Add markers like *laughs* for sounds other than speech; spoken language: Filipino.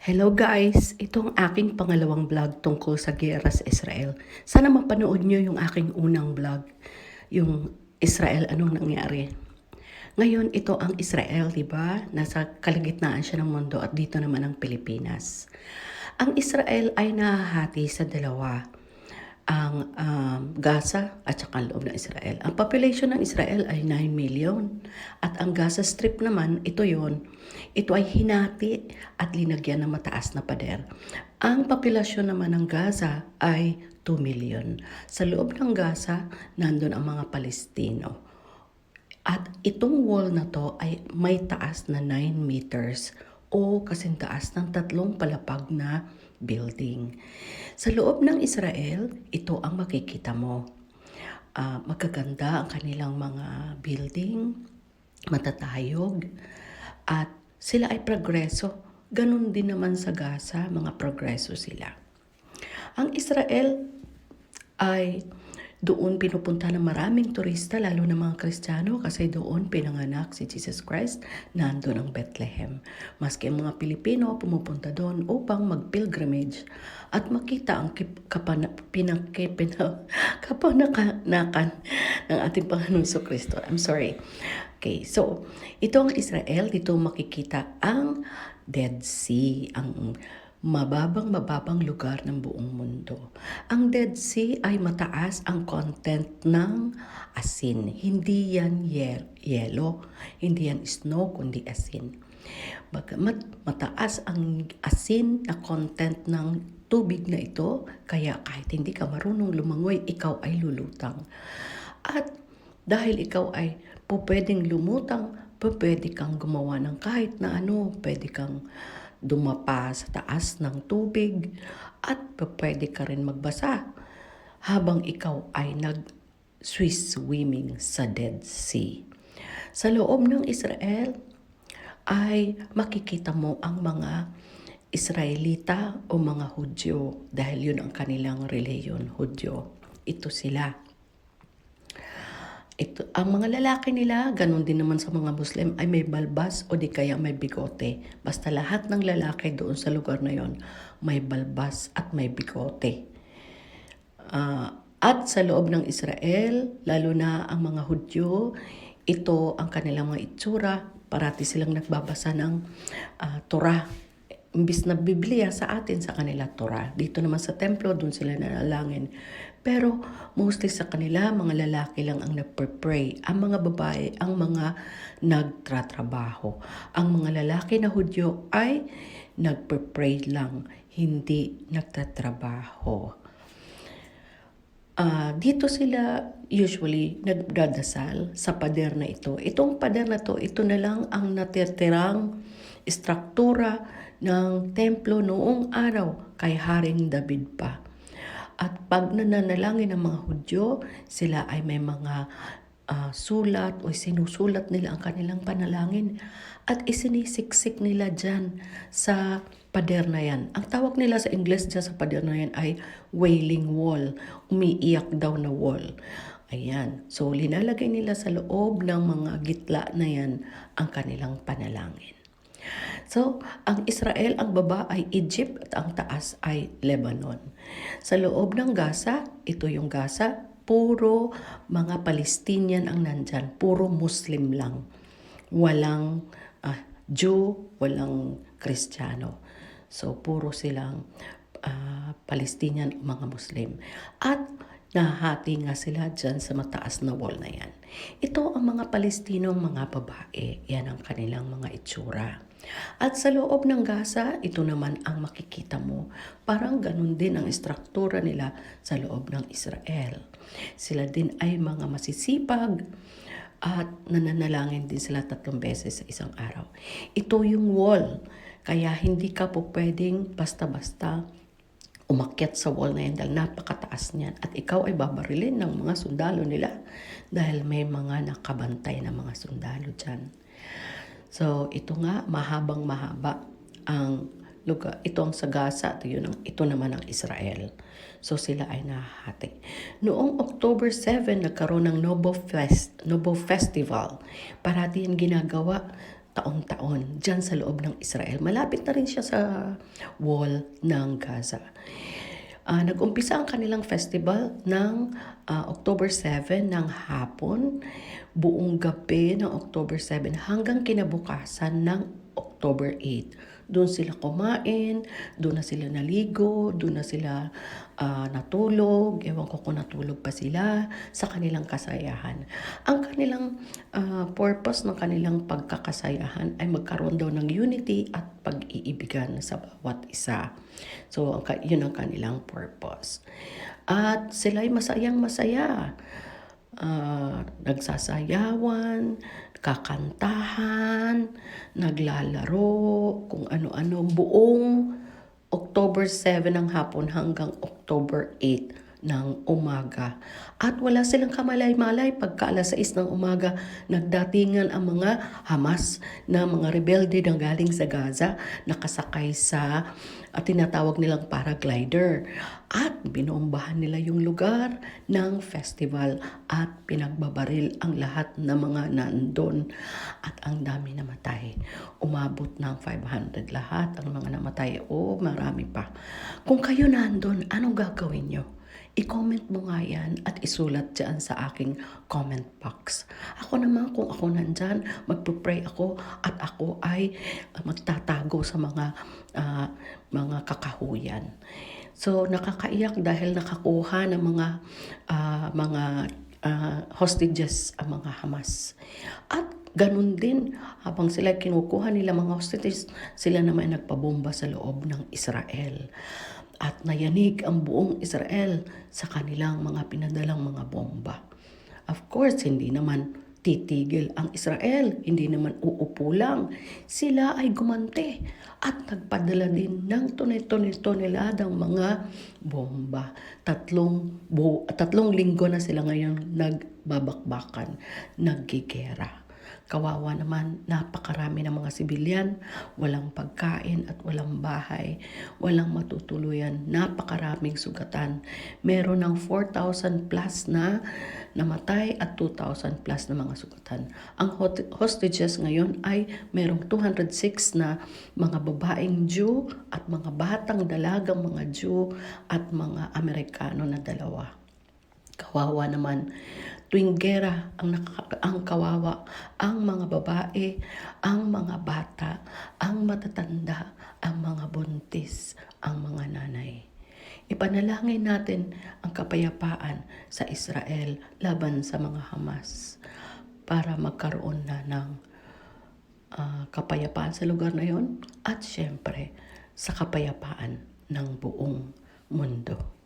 Hello guys! Ito ang aking pangalawang vlog tungkol sa gera sa Israel. Sana mapanood nyo yung aking unang vlog, yung Israel, anong nangyari. Ngayon, ito ang Israel, di ba? Nasa kalagitnaan siya ng mundo at dito naman ang Pilipinas. Ang Israel ay nahahati sa dalawa ang um, Gaza at saka ang loob ng Israel. Ang population ng Israel ay 9 million at ang Gaza Strip naman, ito yon ito ay hinati at linagyan ng mataas na pader. Ang populasyon naman ng Gaza ay 2 million. Sa loob ng Gaza, nandun ang mga Palestino. At itong wall na to ay may taas na 9 meters o kasing taas ng tatlong palapag na building. Sa loob ng Israel, ito ang makikita mo. Ah, magaganda ang kanilang mga building, matatayog, at sila ay progreso. Ganon din naman sa Gaza, mga progreso sila. Ang Israel ay doon pinupunta ng maraming turista, lalo ng mga Kristiyano, kasi doon pinanganak si Jesus Christ, nandun ang Bethlehem. Maski ang mga Pilipino pumupunta doon upang mag-pilgrimage at makita ang kapana, pinaki, pina, *laughs* kapanakanakan ng ating Panginoon sa Kristo. I'm sorry. Okay, so ito ang Israel, dito makikita ang Dead Sea, ang mababang mababang lugar ng buong mundo. Ang Dead Sea ay mataas ang content ng asin. Hindi yan ye- yelo, hindi yan snow, kundi asin. Bagamat mataas ang asin na content ng tubig na ito, kaya kahit hindi ka marunong lumangoy, ikaw ay lulutang. At dahil ikaw ay po pwedeng lumutang, pwede kang gumawa ng kahit na ano, pwede kang dumapa sa taas ng tubig at pwede ka rin magbasa habang ikaw ay nag Swiss swimming sa Dead Sea. Sa loob ng Israel ay makikita mo ang mga Israelita o mga Hudyo dahil yun ang kanilang reliyon, Hudyo. Ito sila. Ito, ang mga lalaki nila, ganun din naman sa mga Muslim, ay may balbas o di kaya may bigote. Basta lahat ng lalaki doon sa lugar na yon may balbas at may bigote. Ah, at sa loob ng Israel, lalo na ang mga Hudyo, ito ang kanilang mga itsura. Parati silang nagbabasa ng ah, Torah. Imbis na Biblia sa atin, sa kanila Torah. Dito naman sa templo, doon sila nanalangin. Pero mostly sa kanila, mga lalaki lang ang nagpe-pray. Ang mga babae, ang mga nagtratrabaho. Ang mga lalaki na Hudyo ay nagpe-pray lang, hindi nagtatrabaho. Ah, dito sila usually nagdadasal sa pader na ito. Itong pader na to, ito na lang ang natitirang istruktura ng templo noong araw kay Haring David pa. At pag nananalangin ng mga Hudyo, sila ay may mga ah, sulat o sinusulat nila ang kanilang panalangin at isinisiksik nila dyan sa pader na yan. Ang tawag nila sa Ingles dyan sa pader na yan ay wailing wall, umiiyak daw na wall. Ayan. So, linalagay nila sa loob ng mga gitla na yan ang kanilang panalangin. So, ang Israel, ang baba ay Egypt at ang taas ay Lebanon. Sa loob ng Gaza, ito yung Gaza, puro mga Palestinian ang nandyan, puro Muslim lang. Walang ah, Jew, walang Kristiyano. So, puro silang ah, Palestinian o mga Muslim. At nahati nga sila dyan sa mataas na wall na yan. Ito ang mga Palestinong mga babae. Yan ang kanilang mga itsura. At sa loob ng Gaza, ito naman ang makikita mo. Parang ganun din ang istruktura nila sa loob ng Israel. Sila din ay mga masisipag at nananalangin din sila tatlong beses sa isang araw. Ito yung wall. Kaya hindi ka po pwedeng basta-basta umakyat sa wall na yan dahil napakataas niyan. At ikaw ay babarilin ng mga sundalo nila dahil may mga nakabantay na mga sundalo dyan. So, ito nga, mahabang mahaba ang lugar. Ito ang sa Gaza, ito, yun ang, ito naman ang Israel. So, sila ay nahahati. Noong October 7, nagkaroon ng Nobo, Fest, Nobo Festival. Parati yan ginagawa taon-taon dyan sa loob ng Israel. Malapit na rin siya sa wall ng Gaza. Ah, nag-umpisa ang kanilang festival ng ah, October 7 ng hapon, buong gabi ng October 7 hanggang kinabukasan ng October 8. Doon sila kumain, doon na sila naligo, doon na sila ah, natulog, ewan ko kung natulog pa sila sa kanilang kasayahan. Ang kanilang ah, purpose ng kanilang pagkakasayahan ay magkaroon daw ng unity at pag-iibigan sa bawat isa. So, ang yun ang kanilang purpose. At sila ay masayang masaya. Ah, nagsasayawan, kakantahan, naglalaro, kung ano-ano. Buong October 7 ng hapon hanggang October 8 ng umaga. At wala silang kamalay-malay pagka alas 6 ng umaga, nagdatingan ang mga Hamas na mga rebelde na galing sa Gaza, nakasakay sa at tinatawag nilang paraglider. At binombahan nila yung lugar ng festival at pinagbabaril ang lahat ng mga nandun. At ang dami namatay. Umabot ng 500 lahat ang mga namatay. O marami pa. Kung kayo nandun, anong gagawin nyo? I-comment mo nga yan at isulat dyan sa aking comment box. Ako naman kung ako nandyan, magpupray ako at ako ay magtatago sa mga ah, mga kakahuyan. So nakakaiyak dahil nakakuha ng mga ah, mga ah, hostages ang mga Hamas. At ganun din, habang sila kinukuha nila mga hostages, sila naman ay nagpabomba sa loob ng Israel. At nayanig ang buong Israel sa kanilang mga pinadalang mga bomba. Of course, hindi naman titigil ang Israel, hindi naman uupo lang. Sila ay gumante at nagpadala din ng tonel-tonel-toneladang mga bomba. Tatlong, bu- tatlong linggo na sila ngayon nagbabakbakan, naggigera. Kawawa naman, napakarami ng mga sibilyan, walang pagkain at walang bahay, walang matutuluyan, napakaraming sugatan. Meron ng 4,000 plus na namatay at 2,000 plus na mga sugatan. Ang hostages ngayon ay merong 206 na mga babaeng Jew at mga batang dalagang mga Jew at mga Amerikano na dalawa. Kawawa naman. Tuwing gera, ang, ang kawawa, ang mga babae, ang mga bata, ang matatanda, ang mga buntis, ang mga nanay. Ipanalangin natin ang kapayapaan sa Israel laban sa mga Hamas para magkaroon na ng ah, kapayapaan sa lugar na yon at syempre sa kapayapaan ng buong mundo.